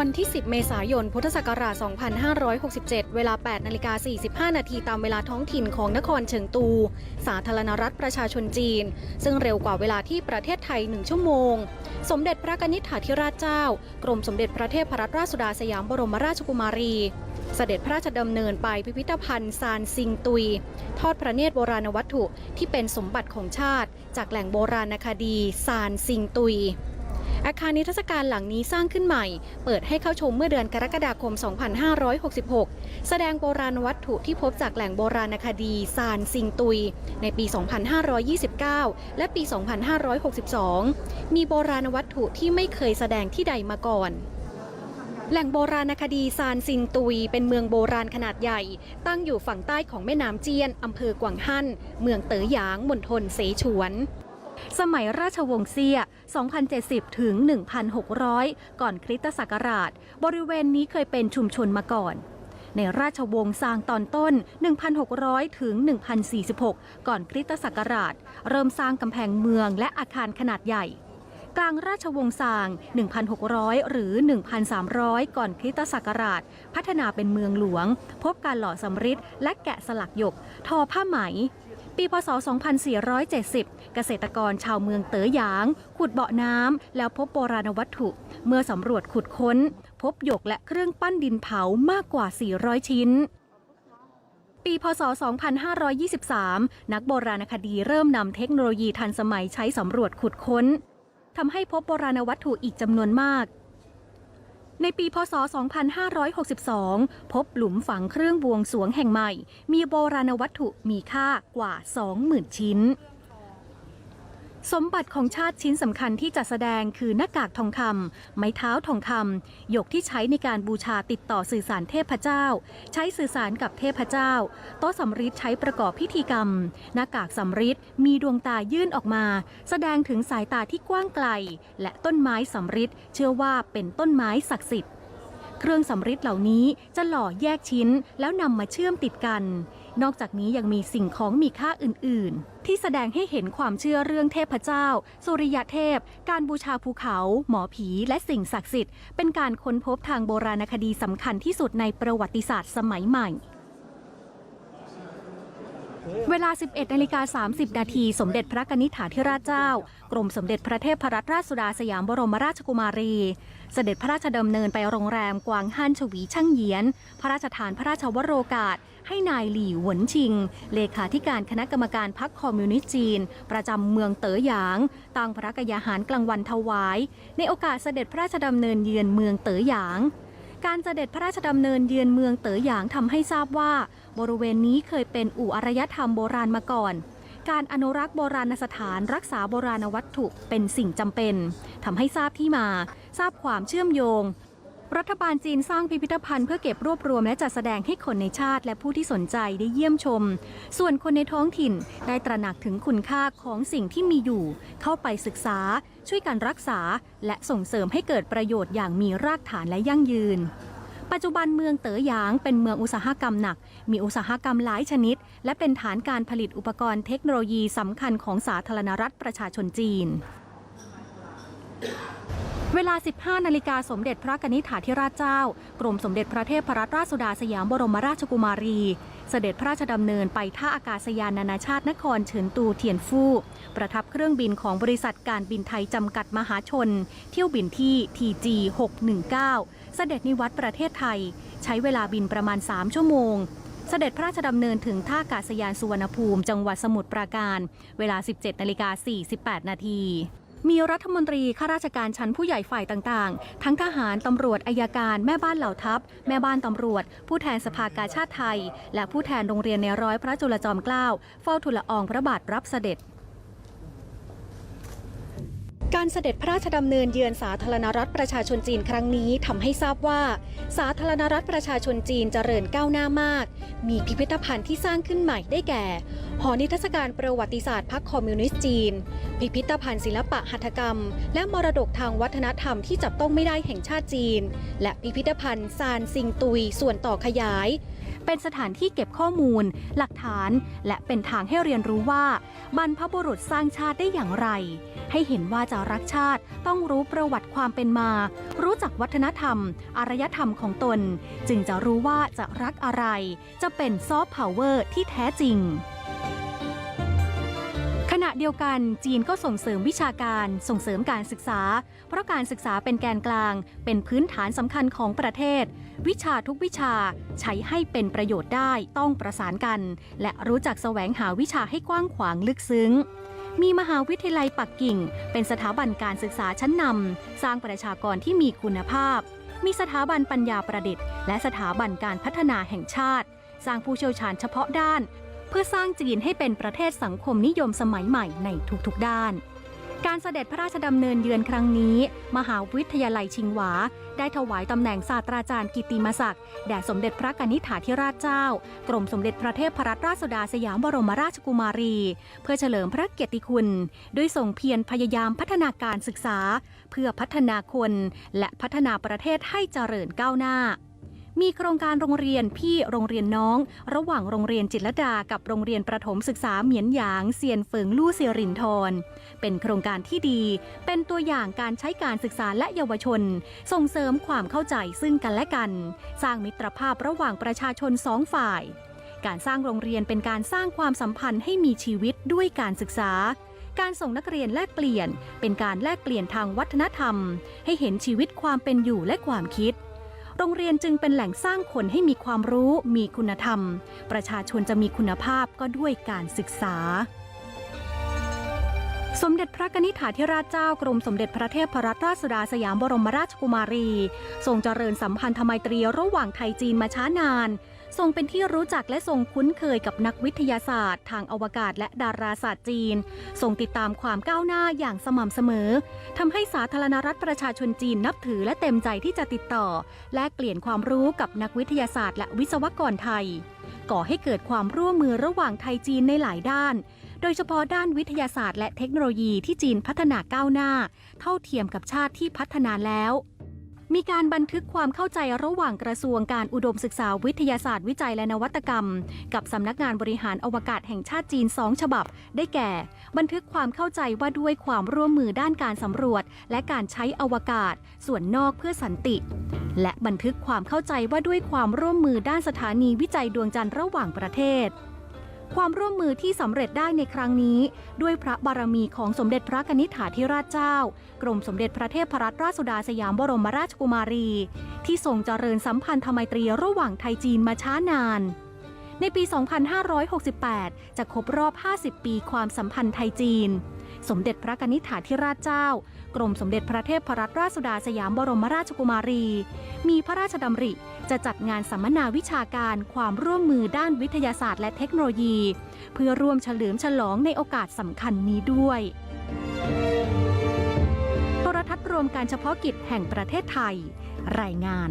วันที่ 10 เมษายน พุทธศักราช 2567 เวลา 8 นาฬิกา 45 นาทีตามเวลาท้องถิ่นของนครเฉิงตู สาธารณรัฐประชาชนจีน ซึ่งเร็วกว่าเวลาที่ประเทศไทย 1 ชั่วโมง สมเด็จพระกนิษฐาธิราชเจ้า กรมสมเด็จพระเทพรัตนราชสุดาสยามบรมราชกุมารี เสด็จพระราชดำเนินไปพิพิธภัณฑ์ซานซิงตุย ทอดพระเนตรโบราณวัตถุที่เป็นสมบัติของชาติ จากแหล่งโบราณคดีซานซิงตุย อาคารนิทรรศการหลังนี้สร้างขึ้นใหม่ เปิดให้เข้าชมเมื่อเดือนกรกฎาคม 2566 แสดงโบราณวัตถุที่พบจากแหล่งโบราณคดีซานซิงตุย ในปี 2529 และปี 2562 มีโบราณวัตถุที่ไม่เคยแสดงที่ใดมาก่อนแหล่งโบราณคดีซานซิงตุย เป็นเมืองโบราณขนาดใหญ่ ตั้งอยู่ฝั่งใต้ของแม่น้ำเจียน อำเภอกวางฮั่น เมืองเต๋อหยาง มณฑลเสฉวน สมัยราชวงศ์เซี่ย2070 ถึง 1,600 ก่อนคริสตศักราช บริเวณนี้เคยเป็นชุมชนมาก่อน ในราชวงศ์ซางตอนต้น 1,600 ถึง 1,046 ก่อนคริสตศักราช เริ่มสร้างกำแพงเมืองและอาคารขนาดใหญ่กลางราชวงศ์ซาง 1,600 หรือ 1,300 ก่อนคริสตศักราช พัฒนาเป็นเมืองหลวง พบการหล่อสำริดและแกะสลักหยก ทอผ้าไหม ปีพศ 2470 เกษตรกรชาวเมืองเต๋อหยาง ขุดเบาะน้ำแล้วพบโบราณวัตถุ เมื่อสำรวจขุดค้น พบหยกและเครื่องปั้นดินเผามากกว่า 400 ชิ้นปีพศ 2523 นักโบราณคดีเริ่มนำเทคโนโลยีทันสมัยใช้สำรวจขุดค้นทำให้พบโบราณวัตถุอีกจำนวนมาก ในปีพศ 2562 พบหลุมฝังเครื่องบวงสวงแห่งใหม่ มีโบราณวัตถุมีค่ากว่า 20,000 ชิ้น สมบัติของชาติชิ้นสำคัญที่จะแสดงคือหน้ากากทองคำไม้เท้าทองคำหยกที่ใช้ในการบูชาติดต่อสื่อสารเทพเจ้า ใช้สื่อสารกับเทพเจ้า โต๊ะสำริดใช้ประกอบพิธีกรรม หน้ากากสำริดมีดวงตายื่นออกมา แสดงถึงสายตาที่กว้างไกล และต้นไม้สำริดเชื่อว่าเป็นต้นไม้ศักดิ์สิทธิ์เครื่องสำริดเหล่านี้จะหล่อแยกชิ้นแล้วนำมาเชื่อมติดกัน นอกจากนี้ยังมีสิ่งของมีค่าอื่น ๆ ที่แสดงให้เห็นความเชื่อเรื่องเทพเจ้า สุริยเทพ การบูชาภูเขา หมอผี และสิ่งศักดิ์สิทธิ์ เป็นการค้นพบทางโบราณคดีสำคัญที่สุดในประวัติศาสตร์สมัยใหม่ เวลา 11นาฬิกา30 นาทีสมเด็จพระกนิษฐาธิราชเจ้า กรมสมเด็จพระเทพรัตนราชสุดาสยามบรมราชกุมารี เสด็จพระราชดำเนินไปโรงแรมกวางฮั่นฉวีช่างเยียน พระราชทานพระราชวโรกาส ให้นายหลี่หวนชิง เลขาธิการคณะกรรมการพรรคคอมมิวนิสต์จีน ประจำเมืองเต๋อหยาง ตั้งพระกยาหารกลางวันถวาย ในโอกาสเสด็จพระราชดำเนินเยือนเมืองเต๋อหยาง การเสด็จพระราชดำเนินเยือนเมืองเต๋อหยางทำให้ทราบว่า บริเวณนี้เคยเป็นอู่อารยธรรมโบราณมาก่อน การอนุรักษ์โบราณสถานรักษาโบราณวัตถุเป็นสิ่งจำเป็นทำให้ทราบที่มา ทราบความเชื่อมโยง รัฐบาลจีนสร้างพิพิธภัณฑ์เพื่อเก็บรวบรวมและจัดแสดงให้คนในชาติและผู้ที่สนใจได้เยี่ยมชม ส่วนคนในท้องถิ่นได้ตระหนักถึงคุณค่าของสิ่งที่มีอยู่ เข้าไปศึกษา ช่วยกันรักษา และส่งเสริมให้เกิดประโยชน์อย่างมีรากฐานและยั่งยืน ปัจจุบันเมืองเต๋อหยางเป็นเมืองอุตสาหกรรมหนัก มีอุตสาหกรรมหลายชนิด และเป็นฐานการผลิตอุปกรณ์เทคโนโลยีสำคัญของสาธารณรัฐประชาชนจีน เวลา 15 นาฬิกาสมเด็จพระกนิษฐาธิราชเจ้า กรมสมเด็จพระเทพรัตนราชสุดาสยามบรมราชกุมารี เสด็จพระราชดำเนินไปท่าอากาศยานนานาชาตินครเฉินตูเทียนฟู่ ประทับเครื่องบินของบริษัทการบินไทยจำกัดมหาชน เที่ยวบินที่ TG 619 เสด็จนิวัตรประเทศไทย ใช้เวลาบินประมาณ 3 ชั่วโมงเสด็จพระราชดำเนินถึงท่าอากาศยานสุวรรณภูมิ จังหวัดสมุทรปราการ เวลา 17นาฬิกา48นาที มีรัฐมนตรีข้าราชการชั้นผู้ใหญ่ฝ่ายต่างๆ ทั้งทหารตำรวจอายการ แม่บ้านเหล่าทัพ แม่บ้านตำรวจ ผู้แทนสภากาชาติไทย และผู้แทนโรงเรียนในร้อยพระจุลจอมเกล้าเฝ้าทูลละอองพระบาทรับเสด็จ การเสด็จพระราชดำเนินเยือนสาธารณรัฐประชาชนจีนครั้งนี้ทำให้ทราบว่า สาธารณรัฐประชาชนจีนเจริญก้าวหน้ามาก มีพิพิธภัณฑ์ที่สร้างขึ้นใหม่ได้แก่ หอนิทรรศการประวัติศาสตร์พรรคคอมมิวนิสต์จีน พิพิธภัณฑ์ศิลปะหัตถกรรม และมรดกทางวัฒนธรรมที่จับต้องไม่ได้แห่งชาติจีน และพิพิธภัณฑ์ซานซิงตุยส่วนต่อขยาย เป็นสถานที่เก็บข้อมูล หลักฐาน และเป็นทางให้เรียนรู้ว่า บรรพบุรุษสร้างชาติได้อย่างไร ให้เห็นว่าจะรักชาติต้องรู้ประวัติความเป็นมา รู้จักวัฒนธรรม อารยธรรมของตน จึงจะรู้ว่าจะรักอะไร จะเป็นซอฟต์พาวเวอร์ที่แท้จริง ณะเดียวกันจีนก็ส่งเสริมวิชาการส่งเสริมการศึกษา เพราะการศึกษาเป็นแกนกลาง เป็นพื้นฐานสำคัญของประเทศ วิชาทุกวิชาใช้ให้เป็นประโยชน์ได้ต้องประสานกัน และรู้จักแสวงหาวิชาให้กว้างขวางลึกซึ้ง มีมหาวิทยาลัยปักกิ่ง เป็นสถาบันการศึกษาชั้นนำสร้างประชากรที่มีคุณภาพ มีสถาบันปัญญาประดิษฐ์ และสถาบันการพัฒนาแห่งชาติ สร้างผู้เชี่ยวชาญเฉพาะด้าน เพื่อสร้างจีนให้เป็นประเทศสังคมนิยมสมัยใหม่ในทุกๆด้าน การเสด็จพระราชดำเนินเยือนครั้งนี้ มหาวิทยาลัยชิงหวา ได้ถวายตำแหน่งศาสตราจารย์กิติมศักดิ์แด่สมเด็จพระกนิษฐาธิราชเจ้า กรมสมเด็จพระเทพรัตนราชสุดาสยามบรมราชกุมารี เพื่อเฉลิมพระเกียรติคุณ ด้วยทรงเพียรพยายามพัฒนาการศึกษา เพื่อพัฒนาคนและพัฒนาประเทศให้เจริญก้าวหน้า มีโครงการโรงเรียนพี่โรงเรียนน้อง ระหว่างโรงเรียนจิตรดากับโรงเรียนประถมศึกษาเหมียนหยางเซียนเฟิงลู่เซียรินทรเป็นโครงการที่ดี เป็นตัวอย่างการใช้การศึกษาและเยาวชน ส่งเสริมความเข้าใจซึ่งกันและกัน สร้างมิตรภาพระหว่างประชาชนสองฝ่าย การสร้างโรงเรียนเป็นการสร้างความสัมพันธ์ให้มีชีวิตด้วยการศึกษาการส่งนักเรียนแลกเปลี่ยน เป็นการแลกเปลี่ยนทางวัฒนธรรม ให้เห็นชีวิตความเป็นอยู่และความคิด โรงเรียนจึงเป็นแหล่งสร้างคนให้มีความรู้ มีคุณธรรม ประชาชนจะมีคุณภาพก็ด้วยการศึกษาสมเด็จพระกนิษฐาธิราชเจ้ากรมสมเด็จพระเทพรัตนราชสุดาสยามบรมราชกุมารี ทรงเจริญสัมพันธไมตรีระหว่างไทยจีนมาช้านาน ทรงเป็นที่รู้จักและทรงคุ้นเคยกับนักวิทยาศาสตร์ ทางอวกาศและดาราศาสตร์จีน ทรงติดตามความก้าวหน้าอย่างสม่ำเสมอ ทำให้สาธารณรัฐประชาชนจีนนับถือและเต็มใจที่จะติดต่อ แลกเปลี่ยนความรู้กับนักวิทยาศาสตร์ และวิศวกรไทย ก่อให้เกิดความร่วมมือระหว่างไทยจีนในหลายด้าน โดยเฉพาะด้านวิทยาศาสตร์ และเทคโนโลยีที่จีนพัฒนาก้าวหน้า เท่าเทียมกับชาติที่พัฒนาแล้ว มีการบันทึกความเข้าใจระหว่างกระทรวงการอุดมศึกษาวิทยาศาสตร์วิจัยและนวัตกรรม กับสำนักงานบริหารอวกาศแห่งชาติจีนสองฉบับ ได้แก่ บันทึกความเข้าใจว่าด้วยความร่วมมือด้านการสำรวจ และการใช้อวกาศ ส่วนนอกเพื่อสันติ และบันทึกความเข้าใจว่าด้วยความร่วมมือด้านสถานีวิจัยดวงจันทร์ระหว่างประเทศ ความร่วมมือที่สำเร็จได้ในครั้งนี้ ด้วยพระบารมีของสมเด็จพระกนิษฐาธิราชเจ้า กรมสมเด็จพระเทพรัตนราชสุดาสยามบรมราชกุมารี ที่ทรงเจริญสัมพันธไมตรีระหว่างไทยจีนมาช้านาน ในปี 2568 จะครบรอบ 50 ปีความสัมพันธ์ไทยจีน สมเด็จพระกนิษฐาธิราชเจ้า กรมสมเด็จพระเทพรัตนราชสุดาสยามบรมราชกุมารี มีพระราชดำริจะจัดงานสัมมนาวิชาการความร่วมมือด้านวิทยาศาสตร์และเทคโนโลยี เพื่อร่วมเฉลิมฉลองในโอกาสสำคัญนี้ด้วยโทรทัศน์รวมการเฉพาะกิจแห่งประเทศไทย รายงาน